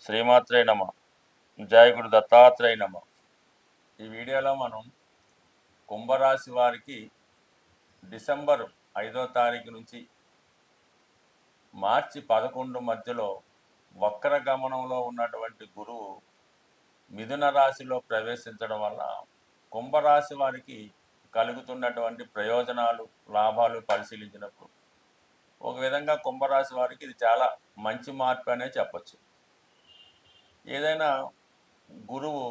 శ్రీమాత్రే నమ. జయగురు దత్తాత్రేయ నమ. ఈ వీడియోలో మనం కుంభరాశి వారికి డిసెంబర్ ఐదో తారీఖు నుంచి మార్చి పదకొండు మధ్యలో వక్ర గమనంలో ఉన్నటువంటి గురువు మిథున రాశిలో ప్రవేశించడం వల్ల కుంభరాశి వారికి కలుగుతున్నటువంటి ప్రయోజనాలు లాభాలు పరిశీలించినప్పుడు ఒక విధంగా కుంభరాశి వారికి ఇది చాలా మంచి మార్పు అనే చెప్పచ్చు. ఏదైనా గురువు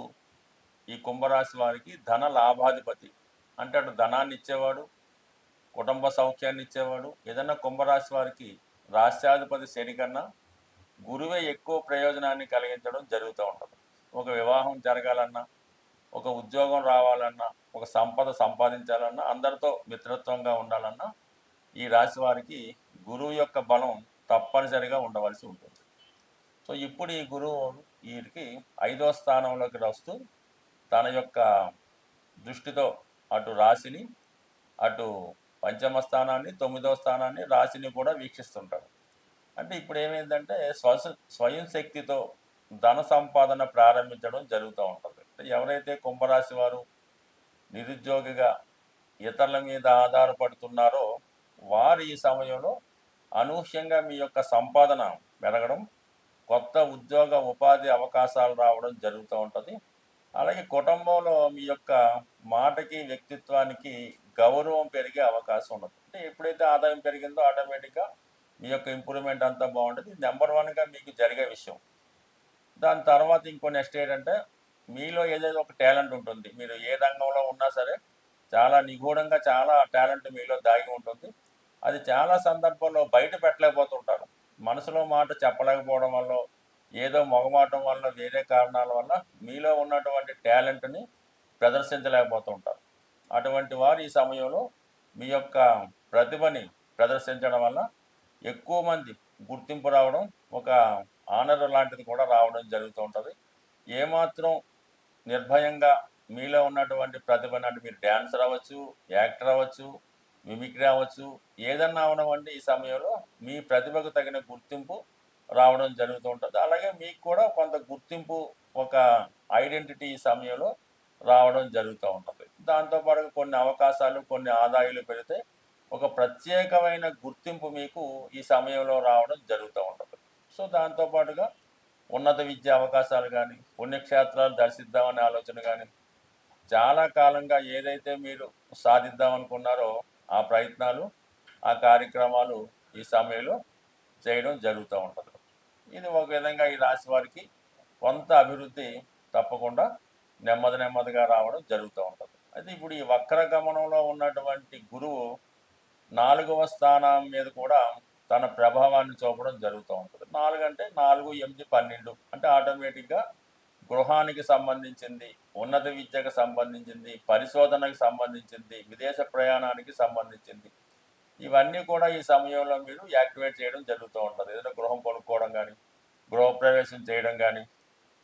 ఈ కుంభరాశి వారికి ధన లాభాధిపతి అంటే అటు ధనాన్ని ఇచ్చేవాడు కుటుంబ సౌఖ్యాన్ని ఇచ్చేవాడు ఏదైనా కుంభరాశి వారికి రాష్ట్రాధిపతి శని కన్నా గురువే ఎక్కువ ప్రయోజనాన్ని కలిగించడం జరుగుతూ ఉంటుంది. ఒక వివాహం జరగాలన్నా ఒక ఉద్యోగం రావాలన్నా ఒక సంపద సంపాదించాలన్నా అందరితో మిత్రత్వంగా ఉండాలన్నా ఈ రాశి వారికి గురువు యొక్క బలం తప్పనిసరిగా ఉండవలసి ఉంటుంది. సో ఇప్పుడు ఈ గురువు వీటికి ఐదో స్థానంలోకి వస్తూ తన యొక్క దృష్టితో అటు రాశిని అటు పంచమ స్థానాన్ని తొమ్మిదో స్థానాన్ని రాశిని కూడా వీక్షిస్తుంటాడు. అంటే ఇప్పుడు ఏమైందంటే స్వ స్వయం శక్తితో ధన సంపాదన ప్రారంభించడం జరుగుతూ ఉంటుంది. ఎవరైతే కుంభరాశి వారు నిరుద్యోగిగా ఇతరుల మీద ఆధారపడుతున్నారో వారు ఈ సమయంలో అనూహ్యంగా మీ యొక్క సంపాదన పెరగడం కొత్త ఉద్యోగ ఉపాధి అవకాశాలు రావడం జరుగుతూ ఉంటుంది. అలాగే కుటుంబంలో మీ యొక్క మాటకి వ్యక్తిత్వానికి గౌరవం పెరిగే అవకాశం ఉండదు. అంటే ఎప్పుడైతే ఆదాయం పెరిగిందో ఆటోమేటిక్గా మీ యొక్క ఇంప్రూవ్మెంట్ అంతా బాగుంటుంది. నెంబర్ వన్గా మీకు జరిగే విషయం. దాని తర్వాత ఇంకో నెక్స్ట్ ఏంటంటే మీలో ఏదైతే ఒక టాలెంట్ ఉంటుంది. మీరు ఏ రంగంలో ఉన్నా సరే చాలా నిగూఢంగా చాలా టాలెంట్ మీలో దాగి ఉంటుంది. అది చాలా సందర్భాల్లో బయట పెట్టలేకపోతుంటారు. మనసులో మాట చెప్పలేకపోవడం వల్ల ఏదో మొగమాటం వల్ల వేరే కారణాల వల్ల మీలో ఉన్నటువంటి టాలెంట్ని ప్రదర్శించలేకపోతుంటారు. అటువంటి వారు ఈ సమయంలో మీ యొక్క ప్రతిభని ప్రదర్శించడం వల్ల ఎక్కువ మంది గుర్తింపు రావడం ఒక ఆనర్ లాంటిది కూడా రావడం జరుగుతూ ఉంటుంది ఏమాత్రం నిర్భయంగా మీలో ఉన్నటువంటి ప్రతిభ అంటే మీరు డ్యాన్సర్ అవ్వచ్చు యాక్టర్ అవ్వచ్చు మిమిక్రీ అవ్వచ్చు. ఏదన్నా అవనవండి ఈ సమయంలో మీ ప్రతిభకు తగిన గుర్తింపు రావడం జరుగుతూ ఉంటుంది. అలాగే మీకు కూడా కొంత గుర్తింపు ఒక ఐడెంటిటీ ఈ సమయంలో రావడం జరుగుతూ ఉంటుంది. దాంతోపాటు కొన్ని అవకాశాలు కొన్ని ఆదాయాలు పెడితే ఒక ప్రత్యేకమైన గుర్తింపు మీకు ఈ సమయంలో రావడం జరుగుతూ ఉంటుంది. సో దాంతోపాటుగా ఉన్నత విద్యా అవకాశాలు కానీ పుణ్యక్షేత్రాలు దర్శిద్దామనే ఆలోచన కానీ చాలా కాలంగా ఏదైతే మీరు సాధిద్దాం అనుకున్నారో ఆ ప్రయత్నాలు ఆ కార్యక్రమాలు ఈ సమయంలో చేయడం జరుగుతూ ఉంటుంది. ఇది ఒక విధంగా ఈ రాశి వారికి కొంత అభివృద్ధి తప్పకుండా నెమ్మది నెమ్మదిగా రావడం జరుగుతూ ఉంటుంది. అయితే ఇప్పుడు ఈ వక్ర గమనంలో ఉన్నటువంటి గురువు నాలుగవ స్థానం మీద కూడా తన ప్రభావాన్ని చూపడం జరుగుతూ ఉంటుంది. నాలుగు అంటే నాలుగు ఎనిమిది పన్నెండు అంటే ఆటోమేటిక్గా గృహానికి సంబంధించింది ఉన్నత విద్యకు సంబంధించింది పరిశోధనకు సంబంధించింది విదేశ ప్రయాణానికి సంబంధించింది. ఇవన్నీ కూడా ఈ సమయంలో మీరు యాక్టివేట్ చేయడం జరుగుతూ ఉంటుంది. ఏదైనా గృహం కొనుక్కోవడం కానీ గృహప్రవేశం చేయడం కానీ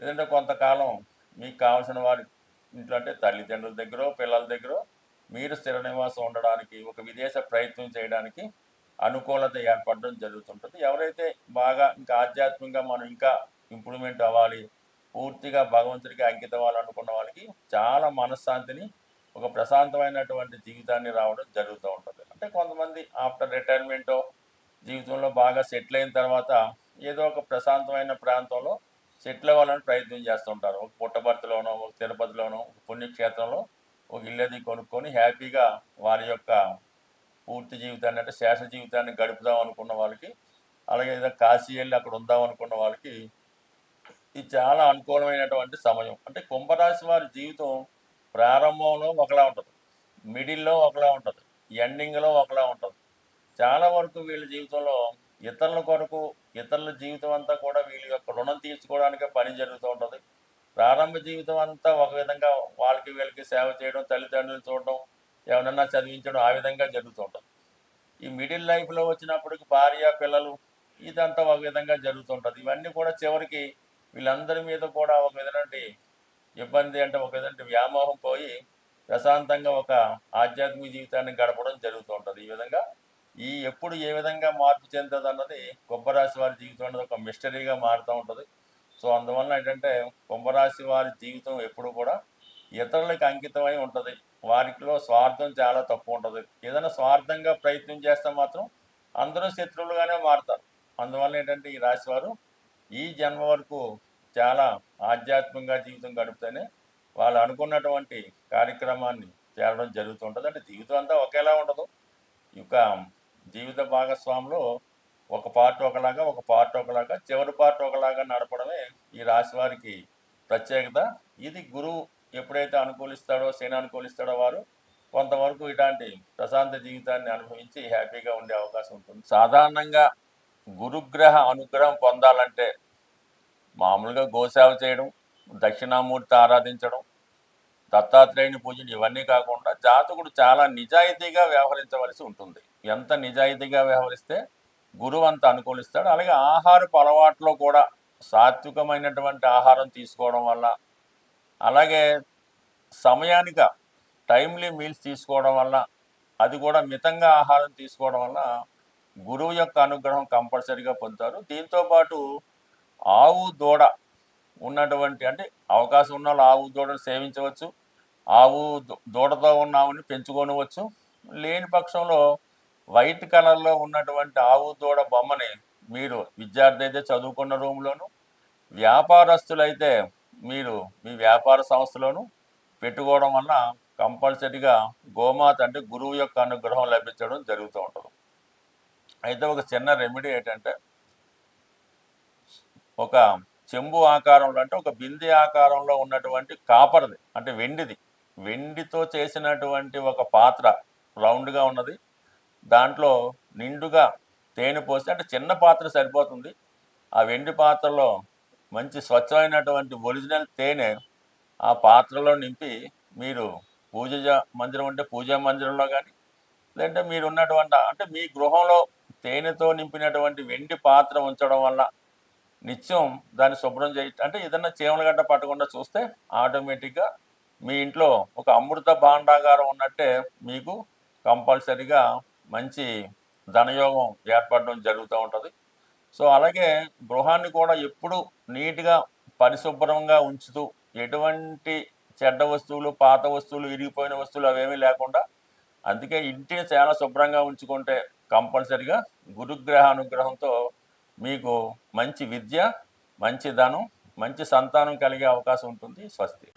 ఏదంటే కొంతకాలం మీకు కావాల్సిన వారి ఇంట్లో అంటే తల్లిదండ్రుల దగ్గర పిల్లల దగ్గర మీరు స్థిర నివాసం ఉండడానికి ఒక విదేశ ప్రయత్నం చేయడానికి అనుకూలత ఏర్పడడం జరుగుతుంటుంది. ఎవరైతే బాగా ఇంకా ఆధ్యాత్మికంగా మనం ఇంకా ఇంప్రూవ్మెంట్ అవ్వాలి పూర్తిగా భగవంతుడికి అంకితం అనుకున్న వాళ్ళకి చాలా మనశ్శాంతిని ఒక ప్రశాంతమైనటువంటి జీవితాన్ని రావడం జరుగుతూ ఉంటుంది. అంటే కొంతమంది ఆఫ్టర్ రిటైర్మెంటో జీవితంలో బాగా సెటిల్ అయిన తర్వాత ఏదో ఒక ప్రశాంతమైన ప్రాంతంలో సెటిల్ అవ్వాలని ప్రయత్నం చేస్తుంటారు. ఒక పుట్టబర్తిలోనో ఒక తిరుపతిలోనో ఒక పుణ్యక్షేత్రంలో ఒక ఇల్లది కొనుక్కొని హ్యాపీగా వారి యొక్క పూర్తి జీవితాన్ని అంటే శేష జీవితాన్ని గడుపుదాం అనుకున్న వాళ్ళకి అలాగే ఏదో కాశీ వెళ్ళి అక్కడ ఉందాం అనుకున్న వాళ్ళకి ఇది చాలా అనుకూలమైనటువంటి సమయం. అంటే కుంభరాశి వారి జీవితం ప్రారంభంలో ఒకలా ఉంటుంది. మిడిల్లో ఒకలా ఉంటుంది. ఎండింగ్లో ఒకలా ఉంటుంది. చాలా వరకు వీళ్ళ జీవితంలో ఇతరుల కొరకు ఇతరుల జీవితం అంతా కూడా వీళ్ళ యొక్క రుణం తీర్చుకోవడానికే పని జరుగుతూ ఉంటుంది. ప్రారంభ జీవితం అంతా ఒక విధంగా వాళ్ళకి వీళ్ళకి సేవ చేయడం తల్లిదండ్రులు చూడడం ఎవరన్నా చదివించడం ఆ విధంగా జరుగుతూ ఉంటుంది. ఈ మిడిల్ లైఫ్లో వచ్చినప్పటికి భార్య పిల్లలు ఇదంతా ఒక విధంగా జరుగుతుంటుంది ఇవన్నీ కూడా చివరికి వీళ్ళందరి మీద కూడా ఒక విధంగా ఇబ్బంది అంటే ఒక విధంగా వ్యామోహం పోయి ప్రశాంతంగా ఒక ఆధ్యాత్మిక జీవితాన్ని గడపడం జరుగుతూ ఉంటుంది ఈ విధంగా ఈ ఎప్పుడు ఏ విధంగా మార్పు చెందదు అన్నది కుంభరాశి వారి జీవితం అనేది ఒక మిస్టరీగా మారుతూ ఉంటుంది. సో అందువల్ల ఏంటంటే కుంభరాశి వారి జీవితం ఎప్పుడు కూడా ఇతరులకు అంకితమై ఉంటుంది. వారిలో స్వార్థం చాలా తక్కువ ఉంటుంది. ఏదైనా స్వార్థంగా ప్రయత్నం చేస్తే మాత్రం అందరూ శత్రువులుగానే మారుతారు. అందువల్ల ఏంటంటే ఈ రాశి వారు ఈ జన్మ వరకు చాలా ఆధ్యాత్మికంగా జీవితం గడిపితేనే వాళ్ళు అనుకున్నటువంటి కార్యక్రమాన్ని చేరడం జరుగుతుంటుంది అంటే జీవితం అంతా ఒకేలా ఉండదు. ఇక జీవిత భాగస్వాములో ఒక పార్ట్ ఒకలాగా ఒక పార్ట్ ఒకలాగా చివరి పార్ట్ ఒకలాగా నడపడమే ఈ రాశి వారికి ప్రత్యేకత. ఇది గురువు ఎప్పుడైతే అనుకూలిస్తాడో శని అనుకూలిస్తాడో వారు కొంతవరకు ఇలాంటి ప్రశాంత జీవితాన్ని అనుభవించి హ్యాపీగా ఉండే అవకాశం ఉంటుంది. సాధారణంగా గురుగ్రహ అనుగ్రహం పొందాలంటే మామూలుగా గోసేవ చేయడం దక్షిణామూర్తి ఆరాధించడం దత్తాత్రేయుని పూజలు ఇవన్నీ కాకుండా జాతకుడు చాలా నిజాయితీగా వ్యవహరించవలసి ఉంటుంది. ఎంత నిజాయితీగా వ్యవహరిస్తే గురువు అంత అనుకూలిస్తాడు. అలాగే ఆహారపు అలవాట్లో కూడా సాత్వికమైనటువంటి ఆహారం తీసుకోవడం వల్ల అలాగే సమయానిక టైమ్లీ మీల్స్ తీసుకోవడం వల్ల అది కూడా మితంగా ఆహారం తీసుకోవడం వల్ల గురువు యొక్క అనుగ్రహం కంపల్సరీగా పొందుతారు. దీంతో పాటు ఆవు దూడ ఉన్నటువంటి అంటే అవకాశం ఉన్న వాళ్ళు ఆవు దూడను సేవించవచ్చు. ఆవు దూడతో ఉన్న ఆవుని పెంచుకోనవచ్చు. లేని పక్షంలో వైట్ కలర్లో ఉన్నటువంటి ఆవు దూడ బొమ్మని మీరు విద్యార్థి అయితే చదువుకున్న రూమ్లోను వ్యాపారస్తులైతే మీరు మీ వ్యాపార సంస్థలోను పెట్టుకోవడం వల్ల కంపల్సరీగా గోమాత అంటే గురువు యొక్క అనుగ్రహం లభించడం జరుగుతూ ఉంటుంది. అయితే ఒక చిన్న రెమెడీ ఏంటంటే ఒక చెంబు ఆకారంలో అంటే ఒక బిందె ఆకారంలో ఉన్నటువంటి కాపర్ది అంటే వెండిది. వెండితో చేసినటువంటి ఒక పాత్ర రౌండ్గా ఉన్నది. దాంట్లో నిండుగా తేనె పోసి అంటే చిన్న పాత్ర సరిపోతుంది. ఆ వెండి పాత్రలో మంచి స్వచ్ఛమైనటువంటి ఒరిజినల్ తేనె ఆ పాత్రలో నింపి మీరు పూజ మందిరం అంటే పూజా మందిరంలో కానీ లేదంటే మీరు ఉన్నటువంటి అంటే మీ గృహంలో తేనెతో నింపినటువంటి వెండి పాత్ర ఉంచడం వల్ల నిత్యం దాన్ని శుభ్రం చేయ అంటే ఏదన్నా చీమలగడ్డ పట్టకుండా చూస్తే ఆటోమేటిక్గా మీ ఇంట్లో ఒక అమృత భాండాగారం ఉన్నట్టే మీకు కంపల్సరిగా మంచి ధనయోగం ఏర్పడడం జరుగుతూ ఉంటుంది. సో అలాగే గృహాన్ని కూడా ఎప్పుడు నీట్గా పరిశుభ్రంగా ఉంచుతూ ఎటువంటి చెడ్డ వస్తువులు పాత వస్తువులు ఇరిగిపోయిన వస్తువులు అవేమీ లేకుండా అందుకే ఇంటిని చాలా శుభ్రంగా ఉంచుకుంటే కంపల్సరిగా గురుగ్రహ అనుగ్రహంతో మీకు మంచి విద్య మంచి ధనం మంచి సంతానం కలిగే అవకాశం ఉంటుంది స్వస్తి.